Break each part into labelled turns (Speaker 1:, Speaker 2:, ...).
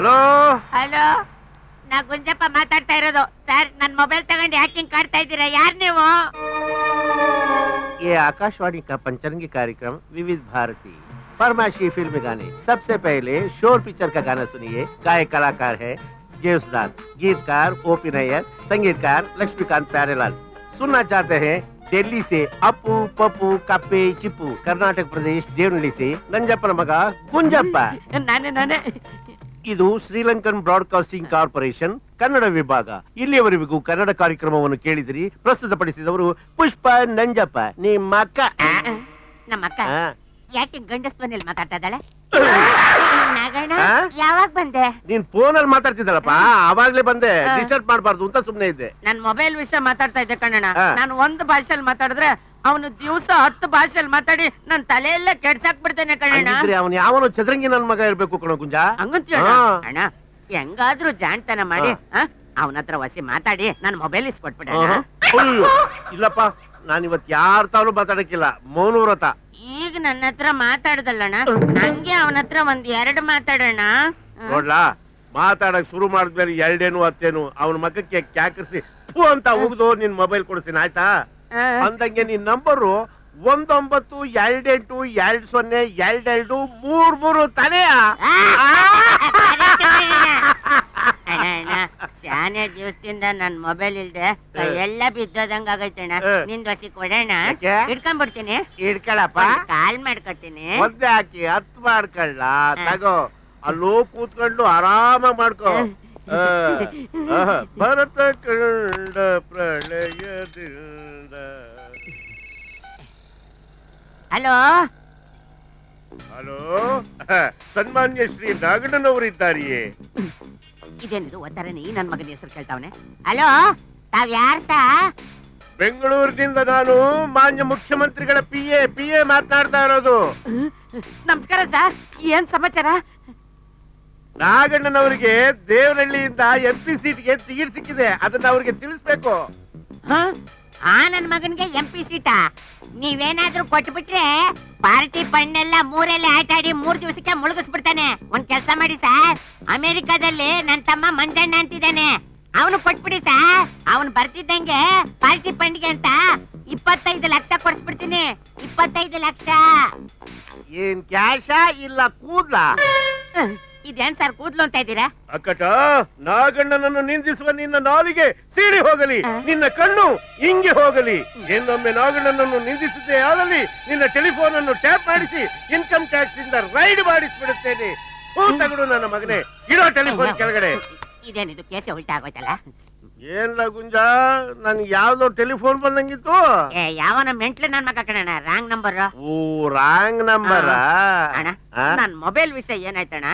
Speaker 1: Hello
Speaker 2: hello ना ಗುಂಜಪ್ಪ ಮಾತಾಡ್ತಾ ಇರೋದು. ಸರ್ ನನ್ ಮೊಬೈಲ್ ತಗೊಂಡು
Speaker 1: ये आकाशवाणी का पंचरंगी कार्यक्रम विविध भारती फरमाशी फ़िल्म गाने सबसे पहले शोर पिक्चर का गाना सुनिए गायक कलाकार है जेस दास गीतकार ओपी नैयर संगीतकार लक्ष्मीकांत प्यारेलाल सुनना चाहते हैं दिल्ली से अपू पप्पू कपे चिपू कर्नाटक प्रदेश देवली से नंजप्पन मगा गुंजप्पा
Speaker 2: नाने नाने
Speaker 1: ಇದು ಶ್ರೀಲಂಕನ್ ಬ್ರಾಡ್ಕಾಸ್ಟಿಂಗ್ ಕಾರ್ಪೊರೇಷನ್ ಕನ್ನಡ ವಿಭಾಗ. ಇಲ್ಲಿಯವರೆಗೂ ಕನ್ನಡ ಕಾರ್ಯಕ್ರಮವನ್ನು ಕೇಳಿದಿರಿ ಪ್ರಸ್ತುತಪಡಿಸಿದವರು ಪುಷ್ಪ ನಂಜಪ್ಪ. ನಿಮ್ಮ ಅಕ್ಕ. ಆ,
Speaker 2: ನಮ್ಮ ಅಕ್ಕ.
Speaker 1: ಆ.
Speaker 2: ಯಾಕೆ ಗಂಡಸ್ ಮನೇಲಿ ಮಾತಾಡ್ತಾ ಇದ್ದಾಳೆ? ನಾಗಣ್ಣ
Speaker 1: ಆ?
Speaker 2: ಯಾವಾಗ ಬಂದೆ?
Speaker 1: ನೀನ್ ಫೋನ್ ಅಲ್ಲಿ ಮಾತಾಡ್ತಿದ್ದಲ್ಲಪ್ಪ ಅವಾಗ್ಲೇ ಬಂದೆ.
Speaker 2: ಆ.
Speaker 1: ಡಿಸ್ಟರ್ಬ್ ಮಾಡಬಾರ್ದು ಅಂತ ಸುಮ್ನೆ ಇದ್ದೆ.
Speaker 2: ನನ್ ಮೊಬೈಲ್ ವಿಷಯ ಮಾತಾಡ್ತಾ ಇದ್ದೆ ಕಣ್ಣಣ್ಣ. ನಾನು ಒಂದು ಭಾಷೆಯಲ್ಲಿ ಮಾತಾಡಿದ್ರೆ ಅವನು ದಿವಸ ಹತ್ತು ಭಾಷೆಯಲ್ಲಿ ಮಾತಾಡಿ ನನ್ ತಲೆಯೆಲ್ಲ ಕೆಡ್ಸಾಕ್ ಬಿಡ್ತೇನೆ ಕಣ್ಣಣ್ಣ.
Speaker 1: ಹಂಗಿದ್ರೆ ಅವನು ಯಾವನೋ ಚದ್ರಂಗಿ ನನ್ ಮಗ ಇರ್ಬೇಕು ಕಣ ಗುಂಜ.
Speaker 2: ಹಂಗಂತೀಯ. ಅಣ್ಣ ಹೆಂಗಾದ್ರೂ ಜಾಣ್ತನ ಮಾಡಿ ಅವನ ಹತ್ರ ವಸಿ ಮಾತಾಡಿ ನನ್ ಮೊಬೈಲ್ ಇಸ್ಕೊಟ್ಬಿಡ
Speaker 1: ಆಹಾ. ಅಯ್ಯೋ, ಇಲ್ಲಪ್ಪ. ನಾನ್ ಇವತ್ ಯಾರ ತಾನು ಮಾತಾಡಕ್ಕಿಲ್ಲ ಮೌನ ವ್ರತ.
Speaker 2: ಈಗ ನನ್ನ ಹತ್ರ ಮಾತಾಡ್ದಲ್ಲಣ್ಣ? ನಂಗೆ ಅವನ ಹತ್ರ ಒಂದ್ ಎರಡು ಮಾತಾಡೋಣ.
Speaker 1: ನೋಡ್ಲಾ ಮಾತಾಡಕ್ ಶುರು ಮಾಡಿದ್ಮೇಲೆ ಎರಡೇನು ಹತ್ತೇನು ಅವನ ಮಗಕ್ಕೆ ಕ್ಯಾಕರಿಸಿ ಪೂ ಅಂತ ಉಗ್ದು ನಿನ್ ಮೊಬೈಲ್ ಕೊಡ್ತೀನಿ ಆಯ್ತಾ? ಅಂದಂಗೆ ನಿನ್ ನಂಬರು ಒಂದೊಂಬತ್ತು ಎರಡೆಂಟು ಎರಡ್ ಸೊನ್ನೆ ಎರಡೆರಡು ಮೂರ್ ಮೂರು ತಾನೆಯಾ?
Speaker 2: ಶಾನೆ ದಿವಸದಿಂದ ನನ್ ಮೊಬೈಲ್ ಇಲ್ದೆ ಎಲ್ಲ ಬಿದ್ದೋದಂಗ ಆಗೈತಣ್ಣ
Speaker 1: ಅಣ್ಣ.
Speaker 2: ನಿನ್ ದೋಸಿ ಕೊಡೋಣ
Speaker 1: ಯಾಕೆ?
Speaker 2: ಇಟ್ಕೊಂಡ್ಬಿಡ್ತೀನಿ
Speaker 1: ಇಡ್ಕೊಳಪ್ಪ
Speaker 2: ಕಾಲ್ ಮಾಡ್ಕೊತೀನಿ.
Speaker 1: ಒದ್ದೆ ಹಾಕಿ ಹತ್ ಮಾಡ್ಕೊಳ್ಳ. ತಗೋ ಅಲ್ಲೂ ಕೂತ್ಕೊಂಡು ಆರಾಮ ಮಾಡ್ಕೋ. ಆ. ಭರತ ಕಂಡ ಪ್ರಳಯದಿಂದ.
Speaker 2: ಹಲೋ?
Speaker 1: ಹಲೋ? ಸನ್ಮಾನ್ಯ ಶ್ರೀ ನಾಗಣ್ಣನವರಿದ್ದಾರೆಯೇ?
Speaker 2: ಇದೇನಿದು ಒತ್ತರನಿ ನನ್ನ ನನ್ ಮಗನ ಹೆಸರು ಕೇಳ್ತಾವನೆ. ಹಲೋ ತಾವ್ ಯಾರ್ ಸಾ?
Speaker 1: ಬೆಂಗಳೂರಿನಿಂದ ನಾನು ಮಾನ್ಯ ಮುಖ್ಯಮಂತ್ರಿಗಳ ಪಿ ಎ ಪಿ ಎ ಮಾತನಾಡ್ತಾ ಇರೋದು.
Speaker 2: ನಮಸ್ಕಾರ ಸರ್ ಏನ್ ಸಮಾಚಾರ?
Speaker 1: ನಾಗಣ್ಣನವರಿಗೆ ದೇವನಹಳ್ಳಿಯಿಂದ ಎಂ ಪಿ ಸೀಟ್ಗೆ ಟಿಕೆಟ್ ಸಿಕ್ಕಿದೆ. ಅದನ್ನ ಅವ್ರಿಗೆ ತಿಳಿಸ್ಬೇಕು?
Speaker 2: ಆ ನನ್ ಮಗನ್ಗೆ ಎಂ ಪಿ ಸೀಟಾ ನೀವೇನಾದ್ರೂ ಕೊಟ್ಬಿಟ್ರೆ ಪಾರ್ಟಿ ಪಣ್ಣೆಲ್ಲ ಮೂರಲ್ಲಿ ಆಟ ಆಡಿ ಮೂರ್ ದಿವಸಕ್ಕೆ ಮುಳುಗಿಸ್ಬಿಡ್ತಾನೆ. ಒಂದ್ ಕೆಲಸ ಮಾಡಿ ಸರ್. ಅಮೆರಿಕಾದಲ್ಲಿ ನನ್ ತಮ್ಮ ಮಂಜಣ್ಣ ಅಂತಿದ್ದಾನೆ. ಅವನು ಕೊಟ್ಬಿಡಿ ಸರ್. ಅವನು ಬರ್ತಿದ್ದಂಗೆ ಪಾರ್ಟಿ ಫಂಡ್ಗೆ ಅಂತ ಇಪ್ಪತ್ತೈದು ಲಕ್ಷ ಕೊಡ್ಸ್ಬಿಡ್ತೀನಿ. ಇಪ್ಪತ್ತೈದು ಲಕ್ಷ.
Speaker 1: ಏನ್ ಕ್ಯಾಶ ಇಲ್ಲ ಕೂದ್ಲ
Speaker 2: ಹ್ಮ್. ಇದೇನ್ ಸರ್ ಕೂದ್ಲು ಅಂತ ಇದ್ದೀರಾ?
Speaker 1: ಅಕ್ಕಟ ನಾಗಣ್ಣನನ್ನು ನಿಂದಿಸುವ ನಿನ್ನ ನಾಲಿಗೆ ಸೀಡಿ ಹೋಗಲಿ. ನಿನ್ನ ಕಣ್ಣು ಹಿಂಗೆ ಹೋಗಲಿ. ಇನ್ನೊಮ್ಮೆ ನಾಗಣ್ಣನನ್ನು ನಿಂದಿಸದೆ ಆಗಲಿ ನಿನ್ನ ಟೆಲಿಫೋನ್ ಅನ್ನು ಟ್ಯಾಪ್ ಮಾಡಿಸಿ ಇನ್ಕಮ್ ಟ್ಯಾಕ್ಸ್ ಇಂದ ರೈಡ್ ಮಾಡಿಸ್ಬಿಡುತ್ತೇನೆ. ಹೂ ತಗಡು ನನ್ನ ಮಗನೇ ಇಡೋ ಟೆಲಿಫೋನ್ ಕೆಳಗಡೆ.
Speaker 2: ಇದೇನಿದು ಕೇಸ ಉಲ್ಟಾ ಆಗೋಯ್ತಲ್ಲ?
Speaker 1: ಏನ್ಲ ಗುಂಜ ನನ್ಗೆ ಯಾವ್ದೋ ಟೆಲಿಫೋನ್ ಬಂದಂಗಿತ್ತು?
Speaker 2: ಏ ಯಾವನ ಮೆಂಟ್ಲಿ ನನ್ ಮಗ ಕಣಣ್ಣ? Wrong number?
Speaker 1: ಓ ರಾಂಗ್ ನಂಬರ್?
Speaker 2: ಅಣ್ಣ ನನ್ ಮೊಬೈಲ್ ವಿಷಯ ಏನಾಯ್ತಣ್ಣ?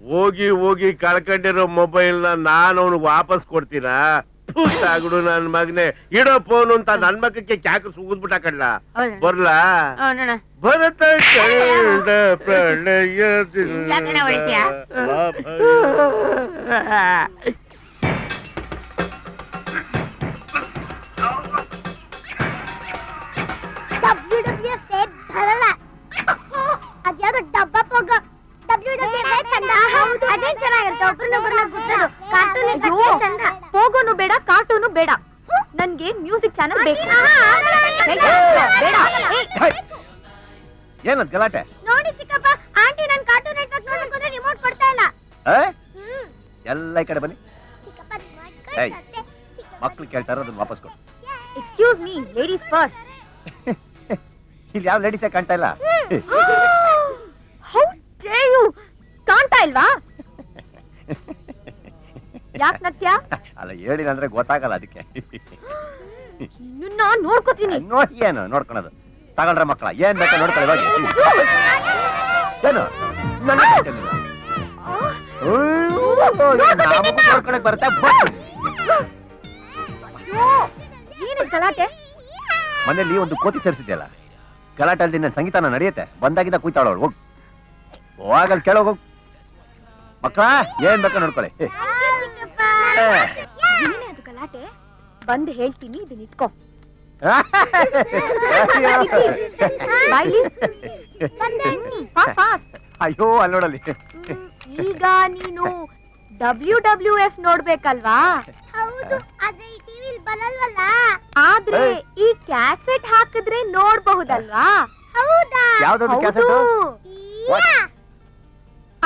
Speaker 1: ಹೋಗಿ ಹೋಗಿ ಕಳ್ಕೊಂಡಿರೋ ಮೊಬೈಲ್ನ ನಾನು ಅವನಿಗೆ ವಾಪಸ್ ಕೊಡ್ತೀನಾ? ತಗಡು ನನ್ ಮಗನೆ. ಇಡೋ ಫೋನ್ ಅಂತ ನನ್ ಮಗಕ್ಕೆ ಕ್ಯಾಕ ಸುಗಿದ್ಬಿಟ್ಟ ಕಡ್ಲ ಬರ್ಲಾ? ಭರತ ಪ್ರಳಯದಿಂದ
Speaker 3: ಹೋಗೋನು ಬೇಡ ಕಾರ್ಟೂನು ಬೇಡ. ನನ್ಗೆ ಮ್ಯೂಸಿಕ್ ಚಾನಲ್ ಬೇಕು.
Speaker 4: ಏನದ್ ಗಲಾಟೆ?
Speaker 5: ನೋಡಿ ಚಿಕ್ಕಪ್ಪ ಆಂಟಿ ನನ್ ಕಾರ್ಟೂನ್ ನೆಟ್ವರ್ಕ್ ನೋಡಕ್ ಹೋದ್ರೆ ರಿಮೋಟ್ ಕೊಡ್ತಾ ಇಲ್ಲ?
Speaker 4: ಎಲ್ಲ ಈ ಕಡೆ ಬನ್ನಿ. ಮಕ್ಳು ಕೇಳ್ತಾರ ಅದನ್ನ ವಾಪಸ್ ಕೊಡು.
Speaker 3: ಎಕ್ಸ್ಕ್ಯೂಸ್ ಮೀ ಲೇಡೀಸ್ ಫಸ್ಟ್
Speaker 4: ಇಲ್ಲಿ ಯಾವ ಲೇಡೀಸೇ ಕಾಣ್ತಾ ಇಲ್ಲ?
Speaker 3: ಹೌ ಡೇ ಯು ಕಾಣ್ತಾ ಇಲ್ವಾ? ಯಾಕ್ ನಟ್ಯ
Speaker 4: ಅಲ್ಲ ಹೇಳಿಲ್ಲ ಅಂದ್ರೆ ಗೊತ್ತಾಗಲ್ಲ ಅದಕ್ಕೆ.
Speaker 3: ನಿನ್ನ ನೋಡ್ಕೋತೀನಿ.
Speaker 4: ನೋಡಿ ಏನು ನೋಡ್ಕೊಳೋದು. ತಗೊಳ್ರ ಮಕ್ಕಳ ಏನ್ ಬೇಕಾ ನೋಡ್ಕೊಳ್ಳಿ ಹೋಗಿ. ಏನು? ನನ್ನ ಗೊತ್ತಿರ್ಲಿಲ್ಲ. ಅಯ್ಯೋ, ನಮಗೂ ನೋಡ್ಕೊಳಕ್ ಬರುತ್ತೆ? ಬಾ.
Speaker 3: ಏನಿದ್ ಗಲಾಟೆ?
Speaker 4: ಮನೇಲಿ ಒಂದು ಕೋತಿ ಸೇರಿಸಿದ್ಯಲ್ಲ ಗಲಾಟೆ ಅಲ್ಲಿ ನನ್ನ ಸಂಗೀತನ ನಡೆಯುತ್ತೆ. ಬಂದಾಗಿದ್ದ ಕೂಯ್ತಾಳವಳು ಹೋಗ್. ಹೋಗಲ್ ಕೇಳೋಗ್ ಹೋಗ್. ಮಕ್ಕಳ ಏನ್ ಬೇಕಾ ನೋಡ್ಕೊಳ್ಳಿ.
Speaker 3: ಏನೇ ಅದು ಗಲಾಟೆ? ಬಂದ್ ಹೇಳ್ತೀನಿ ಇದನ್ನ ಇಟ್ಕೋ. ಬಾಯ್ಲಿ. Fast fast.
Speaker 4: ಅಯ್ಯೋ ಅಲ್ಲಿ ನೋಡಲ್ಲಿ.
Speaker 3: ಈಗ ನೀನು ಡಬ್ಲ್ಯೂ ಡಬ್ಲ್ಯೂ ಎಫ್ ನೋಡ್ಬೇಕಲ್ವಾ?
Speaker 5: ಹೌದು ಆದ್ರೆ ಈ ಟಿವಿಲ್ ಬರಲ್ವಲ್ಲ?
Speaker 3: ಆದ್ರೆ ಈ ಕ್ಯಾಸೆಟ್ ಹಾಕಿದ್ರೆ ನೋಡ್ಬಹುದಲ್ವಾ?
Speaker 5: ಹೌದಾ?
Speaker 4: ಕ್ಯಾಸೆಟ್.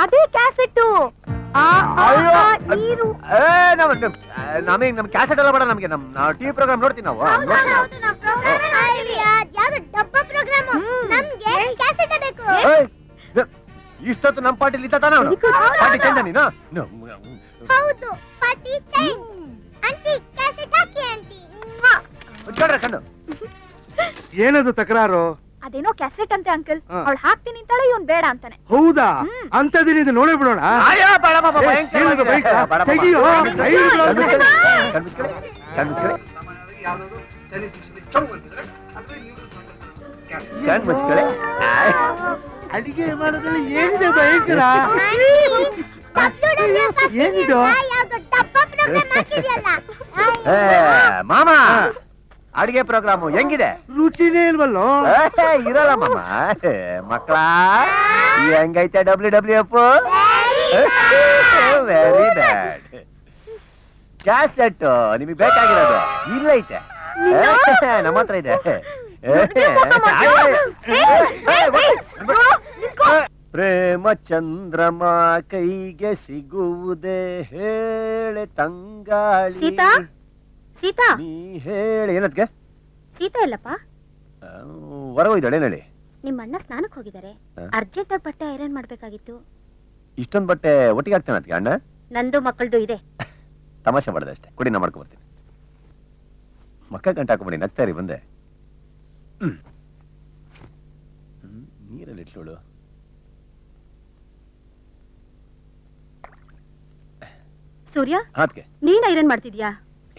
Speaker 3: ಅದೇ ಕ್ಯಾಸೆಟ್ಟು
Speaker 4: ಅಯ್ಯೋ. ಏ ನಮ್ ನಮಗೆ ನಮ್ ಕ್ಯಾಸೆಟ್ ಎಲ್ಲ ಬೇಡ ನಮಗೆ ನಮ್ ಟಿವಿ ಪ್ರೋಗ್ರಾಮ್ ನೋಡ್ತೀವಿ. ನಾವು ಇಷ್ಟೊತ್ತು ನಮ್ ತಾನೇ? ಅವನು ಪಾರ್ಟಿ ನೀನು?
Speaker 5: ಹೌದು ಪಾರ್ಟಿ ಚೈನ್. ಆಂಟಿ ಕ್ಯಾಸೆಟ್ ಹಾಕಿ ಆಂಟಿ.
Speaker 4: ಮುಚ್ಕೊಳ್ರೆ ಕಣ್ಣು
Speaker 6: ಏನದು ತಕರಾರು?
Speaker 3: ಅದೇನೋ ಕ್ಯಾಸೆಟ್ ಅಂತೆ ಅಂಕಲ್
Speaker 6: ಹಾ.
Speaker 3: ಅವಳು ಹಾಕ್ತೀನಿ ಅಂತಾಳೆ ಇವನ್ ಬೇಡ ಅಂತಾನೆ
Speaker 6: ಹೌದಾ
Speaker 3: ಹ್ಮ್.
Speaker 6: ಅಂತದಿನ ಇದು ನೋಡೇ ಬಿಡೋಣ
Speaker 4: ಬೇಡ ಬಾಬಾ,
Speaker 6: ಏ. ಏನದು?
Speaker 4: ಬೇಡ ಬಾಬಾ.
Speaker 6: ತೆಗಿಯೋ.
Speaker 4: ಆಯ್.
Speaker 6: ಅಡಿಗೆ ಮಾಡೋದ್ರಲ್ಲಿ ಏನಿದೆ ಭಯಂಕರ ಏನಿದು?
Speaker 4: ಏ, ಮಾಮ ಅಡಿಗೆ ಪ್ರೋಗ್ರಾಮ್ ಹೆಂಗಿದೆ?
Speaker 6: ರುಚಿನೇ ಇಲ್ವಲ್ಲೋ?
Speaker 4: ಇರಲ್ಲ ಮಾಮ. ಮಕ್ಕಳ ಹೆಂಗೈತೆ W W F very bad cassette ನಿಮಗೆ ಬೇಕಾಗಿರೋದು. ಇಲ್ಲ ಐತೆ ನಮ್ಮ ಹತ್ರ ಇದೆ. ಪ್ರೇಮ ಚಂದ್ರಮ ಕೈಗೆ ಸಿಗುವುದೇ ಹೇಳೆ ತಂಗಾಳಿ.
Speaker 3: ಸೀತಾ?
Speaker 4: ನೀ ಹೇಳಿ ಏನದ್ಕೆ?
Speaker 3: ಸೀತಾ ಇಲ್ಲಪ್ಪ.
Speaker 4: ಹೊರಗೋಯ್ದಾಳೆ ಹೇಳಿ?
Speaker 3: ನಿಮ್ಮ ಅಣ್ಣ ಸ್ನಾನಕ್ಕೆ ಹೋಗಿದ್ದಾರೆ. ಅರ್ಜೆಂಟ್ ಆಗಿ ಬಟ್ಟೆ ಐರನ್ ಮಾಡ್ಬೇಕಾಗಿತ್ತು.
Speaker 4: ಇಷ್ಟೊಂದು ಬಟ್ಟೆ ಒಟ್ಟಿಗೆ ಹಾಕ್ತಾನೆ ಅದಕ್ಕೆ ಅಣ್ಣ?
Speaker 3: ನಂದು ಮಕ್ಕಳದು ಇದೆ.
Speaker 4: ತಮಾಷೆ ಮಾಡಿದೆ ಅಷ್ಟೇ. ಕುಡಿ ನಾ ಮಾಡ್ಕೊ ಬರ್ತೀನಿ. ಮಕ್ಕ ಗಂಟೆ ಹಾಕೊಂಬಿಡಿ ನಗ್ತಾರಿ ಬಂದೆ. ಹ್ಮ್. ಹ್ಮ್, ನೀರಲ್ಲಿ ಇಟ್ಲೋಳು.
Speaker 3: ಸೂರ್ಯ
Speaker 4: ಅದಕ್ಕೆ
Speaker 3: ನೀನ್ ಐರನ್ ಮಾಡ್ತಿದ್ಯಾ?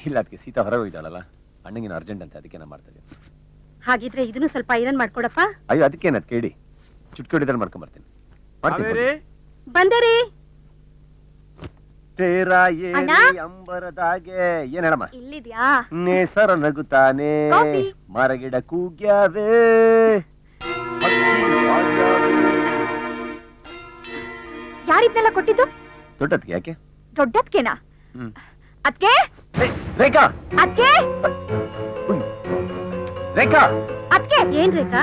Speaker 4: ಇಲ್ಲ ಅದಕ್ಕೆ ಸೀತಾ ಹೊರಗೆ ಹೋಗಿದ್ದಾಳಲ್ಲ? ಅಣ್ಣಗಿನ ಅರ್ಜೆಂಟ್ ಅಂತ ಅದಕ್ಕೆ ನಾನು ಮಾಡ್ತಾ ಇದ್ದೀನಿ.
Speaker 3: ಹಾಗಿದ್ರೆ ಇದನ್ನು ಸ್ವಲ್ಪ ಐರನ್ ಮಾಡ್ಕೊಡಪ್ಪ?
Speaker 4: ಅಯ್ಯೋ ಅದಕ್ಕೆ ಏನದು? ಕೇಳಿ. ಚುಟ್ಕಿ ಹೊಡಿದ್ರೆ ಮಾಡ್ಕೊಂಡ್ ಬರ್ತೀನಿ. ಮಾಡ್ತೀನಿ
Speaker 6: ಕಾವೇರಿ
Speaker 3: ಬಂದೆ ರೀ
Speaker 4: ತೇರ
Speaker 3: ಅಣ್ಣ?
Speaker 4: ಏರಿ ಅಂಬರದಾಗೆ. ಏನ್ ಹೇಳಮ್ಮ?
Speaker 3: ಇಲ್ಲಿದ್ಯಾ?
Speaker 4: ನೇಸರ ನಗುತ್ತಾನೆ.
Speaker 3: ಕಾಫಿ.
Speaker 4: ಮರಗಿಡ ಕೂಗ್ಯಾವೆ.
Speaker 3: ಯಾರಿದ್ನೆಲ್ಲ ಕೊಟ್ಟಿದ್ದು?
Speaker 4: ದೊಡ್ಡದ್ಕೆ ಯಾಕೆ?
Speaker 3: ದೊಡ್ಡದ್ಕೇನಾ?
Speaker 4: ಹ್ಮ್.
Speaker 3: ಅದ್ಕೆ?
Speaker 4: ಏ, ರೇಖಾ!
Speaker 3: ಅದ್ಕೆ
Speaker 4: ಉಯ್. ರೇಖಾ!
Speaker 3: ಅದ್ಕೆ ಏನ್ ರೇಖಾ?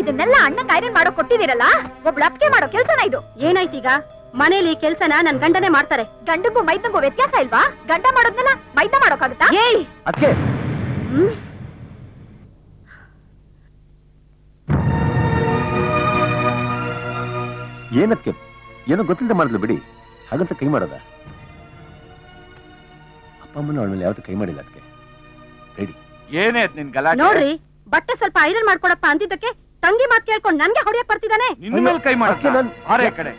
Speaker 3: ಇದನ್ನೆಲ್ಲ ಅಣ್ಣ ಐರನ್ ಮಾಡೋ ಕೊಟ್ಟಿದ್ದೀರಲ್ಲ? ಒಬ್ಳು ಅದ್ಕೆ ಮಾಡೋ ಕೆಲ್ಸನ ಇದು. ಏನಾಯ್ತೀಗ ಮನೇಲಿ ಕೆಲ್ಸನ ನನ್ ಗಂಡನೇ ಮಾಡ್ತಾರೆ. ಗಂಡಗೂ ಮೈದಂಗೂ ವ್ಯತ್ಯಾಸ ಇಲ್ವಾ? ಗಂಡ ಮಾಡೋದ್ನೆಲ್ಲ ಮೈದ ಮಾಡೋಕಾಗುತ್ತಾ ಏಯ್!
Speaker 4: ಅದ್ಕೆ
Speaker 3: ಹ್ಮ್.
Speaker 4: ಏನದ್ಕೆ ಏನೋ ಗೊತ್ತಿಲ್ಲದೆ ಮಾಡಿದ್ಲು ಬಿಡಿ. ಹಾಗಂತ ಕೈ ಮಾಡೋದ? ಅಮ್ಮನ ಅವಳ ಮೇಲೆ ಯಾವತ್ತೂ ಕೈ ಮಾಡಿಲ್ಲ ಅದಕ್ಕೆ. ರೆಡಿ
Speaker 7: ಏನೇ ನಿನ್ ಗಲಾಟೆ?
Speaker 3: ನೋಡ್ರಿ ಬಟ್ಟೆ ಸ್ವಲ್ಪ ಐರನ್ ಮಾಡ್ಕೊಡಪ್ಪ ಅಂತಿದ್ದಕ್ಕೆ ತಂಗಿ ಮಾತ್ ಕೇಳ್ಕೊಂಡ್ ನನ್ಗೆ ಹೊಡಿಯಕ್ ಬರ್ತಿದಾನೆ
Speaker 7: ನಿನ್ನ ಮೇಲೆ ಕೈ
Speaker 4: ಅದಕ್ಕೆ
Speaker 7: ಮಾಡ್ತೀನಿ
Speaker 4: ನಾನ್-
Speaker 7: ಆರೆ ಈ ಕಡೆ.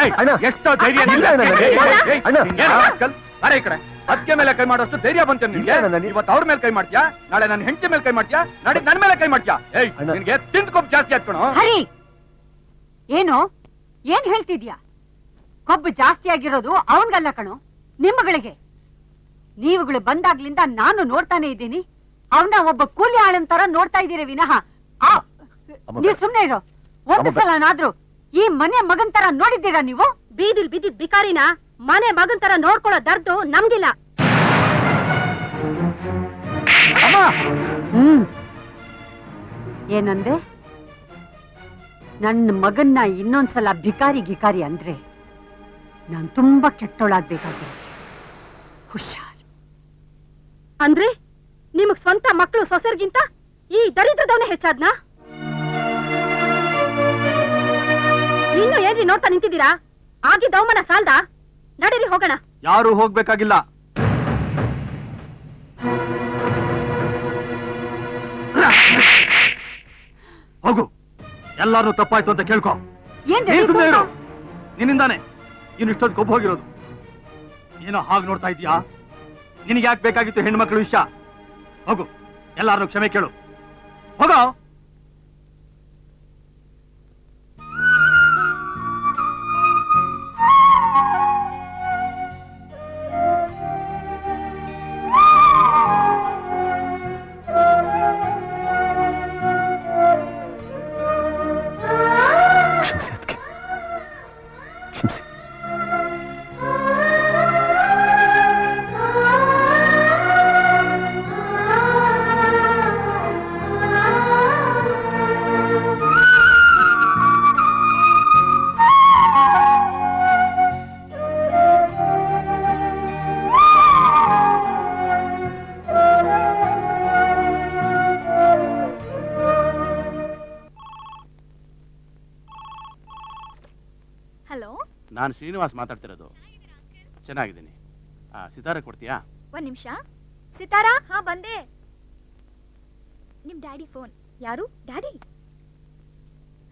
Speaker 7: ಏಯ್,
Speaker 4: ಅಣ್ಣ.
Speaker 7: ಎಷ್ಟೋ ಧೈರ್ಯ
Speaker 4: ಅಣ್ಣ, ಅಣ್ಣ, ಅಣ್ಣ,
Speaker 7: ಏಯ್, ಏಯ್, ಏಯ್,
Speaker 4: ಅಣ್ಣ.
Speaker 7: ನಿನ್ಗೇನು rascal? ಆರೆ ಈ ಕಡೆ. ಅದಕ್ಕೆ ಮೇಲೆ ಕೈ ಮಾಡೋಷ್ಟು ಧೈರ್ಯ ಬಂತ ನಿನ್ಗೆ
Speaker 4: ಇಲ್ಲ, ನಾನು-
Speaker 7: ಇವತ್ತು ಅವ್ರ ಮೇಲೆ ಕೈ ಮಾಡ್ತೀಯಾ? ನಾಳೆ ನನ್ನ ಹೆಂಡತಿ ಮೇಲೆ ಕೈ ಮಾಡ್ತೀಯಾ? ನಾಳೆ ನನ್ನ ಮೇಲೆ ಕೈ ಮಾಡ್ತೀಯಾ? ಏಯ್
Speaker 4: ಅಣ್ಣ.
Speaker 7: ನಿನ್ಗೆ ತಿಂದ್ ಕೊಬ್ಬು ಜಾಸ್ತಿ ಹಾಕೋಣ
Speaker 8: ಹರಿ! ಏನು? ಏನ್ ಹೇಳ್ತಿದ್ಯಾ? ಕೊಬ್ಬು ಜಾಸ್ತಿ ಆಗಿರೋದು ಅವನ್ಗಲ್ಲ ಕಣು ನಿಮ್ಮಗಳಿಗೆ. ನೀವುಗಳು ಬಂದಾಗ್ಲಿಂದ ನಾನು ನೋಡ್ತಾನೆ ಇದ್ದೀನಿ. ಅವನ ಒಬ್ಬ ಕೂಲಿ ಆಳನ್ ತರ ನೋಡ್ತಾ ಇದ್ದೀರಿ ವಿನಃ. ಆ ನೀವು ಸುಮ್ನೆ ಇರೋ. ಒಂದು ಸಲನಾದ್ರೂ ಈ ಮನೆ ಮಗನ್ ತರ ನೋಡಿದ್ದೀರಾ ನೀವು?
Speaker 3: ಬೀದಿಲ್ ಬಿದ್ದಿದ್ ಬಿಕಾರಿನ ಮನೆ ಮಗನ್ ತರ ನೋಡ್ಕೊಳ್ಳೋ ದರ್ದು ನಮ್ಗಿಲ್ಲ.
Speaker 8: ಹ್ಮ್. ಏನಂದೆ? ನನ್ನ ಮಗನ್ನ ಇನ್ನೊಂದ್ಸಲ ಭಿಕಾರಿ ಗಿಕಾರಿ ಅಂದ್ರೆ ನಾನ್ ತುಂಬಾ ಕೆಟ್ಟೋಳಾಗ್ಬೇಕಾಗಿದೆ ಹುಷಾರ್.
Speaker 3: ಅಂದ್ರೆ ನಿಮಗ್ ಸ್ವಂತ ಮಕ್ಕಳು ಸೊಸರ್ಗಿಂತ ಈ ದರಿದ್ರದವನೇ ಹೆಚ್ಚಾದ್ನ? ಇನ್ನು ಏನ್ರಿ ನೋಡ್ತಾ ನಿಂತಿದ್ದೀರಾ? ಆಗಿ ಅವಮಾನ ಸಾಲ್ದ? ನಡೀರಿ ಹೋಗೋಣ.
Speaker 7: ಯಾರು ಹೋಗ್ಬೇಕಾಗಿಲ್ಲ. ಹೋಗು. ಎಲ್ಲಾರು ತಪ್ಪಾಯ್ತು ಅಂತ ಕೇಳ್ಕೊ.
Speaker 8: ಏನ್
Speaker 7: ನೀನ್ ಸುಮ್ನೆ ಇರು. ನಿನ್ನಿಂದಾನೆ ಇನ್ನು ಇಷ್ಟೊಂದು ಕೊಬ್ಬು ಹೋಗಿರೋದು. ಏನೋ ಹಾಗೆ ನೋಡ್ತಾ ಇದೀಯಾ ನಿನಗೆ ಯಾಕೆ ಬೇಕಾಗಿತ್ತು ಹೆಣ್ಮಕ್ಳು ವಿಷಯ? ಹೋಗು. ಎಲ್ಲಾರನ್ನು ಕ್ಷಮೆ ಕೇಳು. ಹೋಗೋ. ಶ್ರೀನಿವಾಸ್ ಮಾತಾಡ್ತಿರೋದು. ಚೆನ್ನಾಗಿದ್ದೀನಿ. ಆ ಸಿತಾರ ಕೊಡ್ತೀಯಾ?
Speaker 9: ಒಂದ್ ನಿಮಿಷ. ಸಿತಾರಾ? ಹಾ ಬಂದೆ. ನಿಮ್ ಡ್ಯಾಡಿ ಫೋನ್. ಯಾರು? ಡ್ಯಾಡಿ?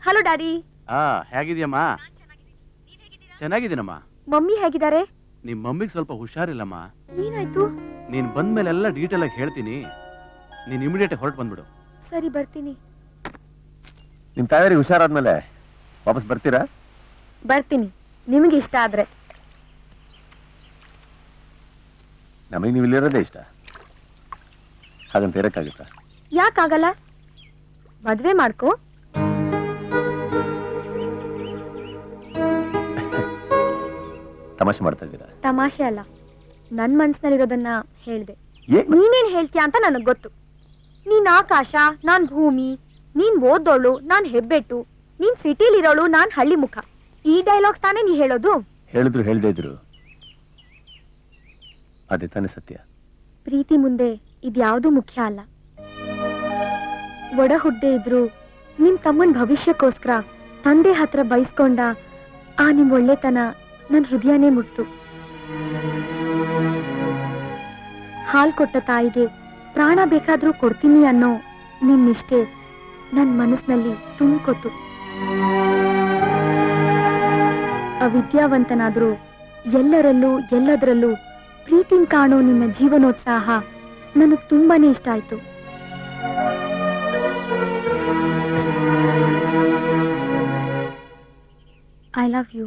Speaker 9: Hello daddy.
Speaker 7: ಆ ಹೇಗಿದ್ಯಮ್ಮ? ಚೆನ್ನಾಗಿದ್ದೀನಮ್ಮ.
Speaker 9: ಮಮ್ಮಿ ಹೇಗಿದ್ದಾರೆ?
Speaker 7: ನಿಮ್ಮ ಮಮ್ಮಿಗೆ ಸ್ವಲ್ಪ ಹುಷಾರಿಲ್ಲಮ್ಮ.
Speaker 9: ಏನಾಯ್ತು?
Speaker 7: ನೀನು ಬಂದ್ಮೇಲೆ ಎಲ್ಲ ಡೀಟೇಲ್ ಆಗಿ ಹೇಳ್ತೀನಿ. ನೀನು ಇಮಿಡಿಯೇಟ್ ಹೊರಟು ಬಂದ್ಬಿಡು.
Speaker 9: ಸರಿ ಬರ್ತೀನಿ.
Speaker 4: ನಿಮ್ ತಾಯಿಯವ್ರಿಗೆ ಹುಷಾರಾದ್ಮೇಲೆ ವಾಪಸ್ ಬರ್ತೀರಾ?
Speaker 9: ಬರ್ತೀನಿ. ನಿಮಗೆ ಇಷ್ಟ ಆದ್ರೆ.
Speaker 4: ನಮಗೆ ನೀವು ಇಲ್ಲಿರೋದೇ ಇಷ್ಟ. ಹಾಗಂತ ಇರಕ್ಕಾಗುತ್ತಾ?
Speaker 9: ಯಾಕಾಗಲ್ಲ? ಮದ್ವೆ ಮಾಡ್ಕೋ.
Speaker 4: ತಮಾಷೆ ಮಾಡ್ತಾ ಇದ್ದೀರಾ?
Speaker 9: ತಮಾಷೆ ಅಲ್ಲ. ನನ್ ಮನ್ಸಿನಲ್ಲಿರೋದನ್ನ ಹೇಳ್ದೆ.
Speaker 4: ಏನ್
Speaker 9: ನೀನೇನ್ ಹೇಳ್ತೀಯ ಅಂತ ನನಗ್ ಗೊತ್ತು. ನೀನ್ ಆಕಾಶ ನಾನ್ ಭೂಮಿ ನೀನ್ ಓದೋಳು ನಾನ್ ಹೆಬ್ಬೆಟ್ಟು ನೀನ್ ಸಿಟಿಲಿರೋಳು ನಾನ್ ಹಳ್ಳಿ ಮುಖ. ಈ ಡೈಲಾಗ್ಸ್ ತಾನೇ ನೀ ಹೇಳೋದು?
Speaker 4: ಹೇಳಿದ್ರು ಹೇಳದೇ ಇದ್ರು. ಅದೇ ತಾನೇ ಸತ್ಯ.
Speaker 9: ಪ್ರೀತಿ ಮುಂದೆ ಇದ್ಯಾವುದು ಮುಖ್ಯ ಅಲ್ಲ. ಒಡ ಹುಡ್ದೆ ಇದ್ರು ನಿಮ್ ತಮ್ಮನ್ ಭವಿಷ್ಯಕ್ಕೋಸ್ಕರ ತಂದೆ ಹತ್ರ ಬಯಸ್ಕೊಂಡ ಆ ನಿಮ್ ಒಳ್ಳೆತನ ನನ್ ಹೃದಯನೇ ಮುಟ್ತು. ಹಾಲ್ ಕೊಟ್ಟ ತಾಯಿಗೆ ಪ್ರಾಣ ಬೇಕಾದ್ರೂ ಕೊಡ್ತೀನಿ ಅನ್ನೋ ನಿನ್ನಿಷ್ಟೆ ನನ್ ಮನಸ್ನಲ್ಲಿ ತುಂಬ್ಕೊತು ಅವಿದ್ಯಾವಂತನಾದ್ರೂ ಎಲ್ಲರಲ್ಲೂ ಎಲ್ಲದರಲ್ಲೂ ಪ್ರೀತಿನ ಕಾಣೋ ನಿನ್ನ ಜೀವನೋತ್ಸಾಹ ನನಗೆ ತುಂಬಾನೇ ಇಷ್ಟ ಆಯ್ತು. I love you